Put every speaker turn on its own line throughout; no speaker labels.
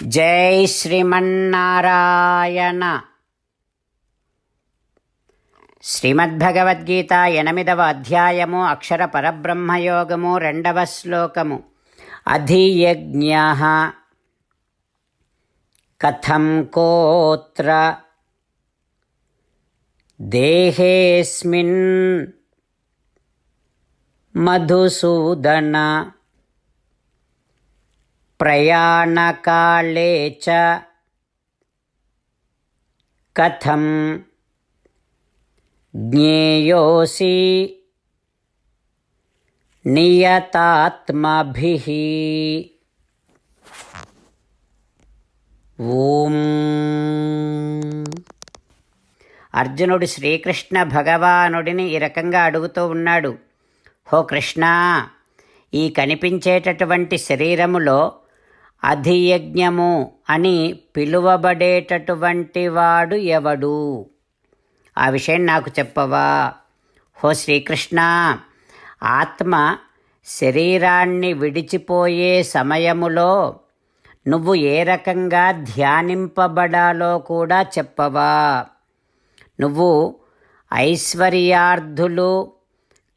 జై శ్రీమన్నారాయణ. శ్రీమద్భగవద్గీత ఎనిమిదవ అధ్యాయము అక్షర పరబ్రహ్మయోగము రెండవ శ్లోకము. అధియజ్ఞ కథం కోత్ర దేహేస్మిన్ మధుసూదన ప్రయాణకాళే చ కథం జ్ఞేయోసి నియతాత్మభిः ఓం. అర్జునుడు శ్రీకృష్ణ భగవానుడిని ఈ రకంగా అడుగుతూ ఉన్నాడు. హో కృష్ణ ఈ కనిపించేటటువంటి శరీరములో అధియజ్ఞము అని పిలువబడేటటువంటి వాడు ఎవడు? ఆ విషయం నాకు చెప్పవా. హో శ్రీకృష్ణ ఆత్మ శరీరాన్ని విడిచిపోయే సమయములో నువ్వు ఏ రకంగా ధ్యానింపబడాలో కూడా చెప్పవా. నువ్వు ఐశ్వర్యార్థులు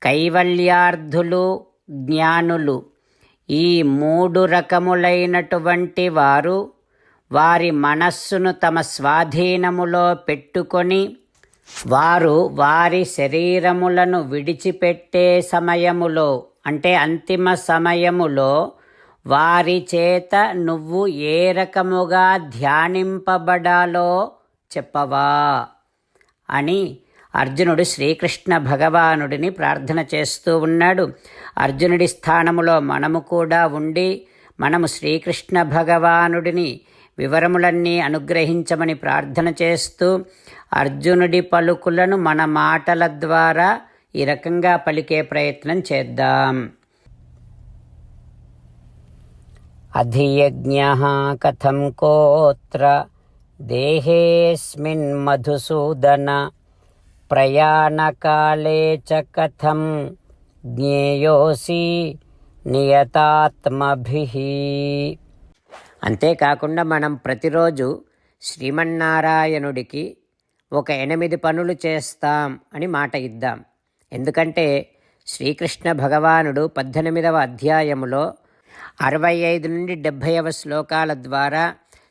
కైవల్యార్థులు జ్ఞానులు. ఈ మూడు రకములైనటువంటి వారు వారి మనస్సును తమ స్వాధీనములో పెట్టుకొని వారు వారి శరీరములను విడిచిపెట్టే సమయములో అంటే అంతిమ సమయములో వారి చేత నువ్వు ఏ రకముగా ధ్యానింపబడాలో చెప్పవా అని అర్జునుడు శ్రీకృష్ణ భగవానుడిని ప్రార్థన చేస్తూ ఉన్నాడు. అర్జునుడి స్థానములో మనము కూడా ఉండి మనము శ్రీకృష్ణ భగవానుడిని వివరములన్నీ అనుగ్రహించమని ప్రార్థన చేస్తూ అర్జునుడి పలుకులను మన మాటల ద్వారా ఈ రకంగా పలికే ప్రయత్నం చేద్దాం. అధియజ్ఞ కథం కోత్ర దేహేస్మిన్ మధుసూదన ప్రయాణకాలే కథం జ్ఞేయోసి నియతాత్మభి అంతేకాకుండా మనం ప్రతిరోజు శ్రీమన్నారాయణుడికి ఒక ఎనిమిది పనులు చేస్తాం అని మాట ఇద్దాం. ఎందుకంటే శ్రీకృష్ణ భగవానుడు పద్దెనిమిదవ అధ్యాయములో అరవై ఐదు నుండి డెబ్భైవ శ్లోకాల ద్వారా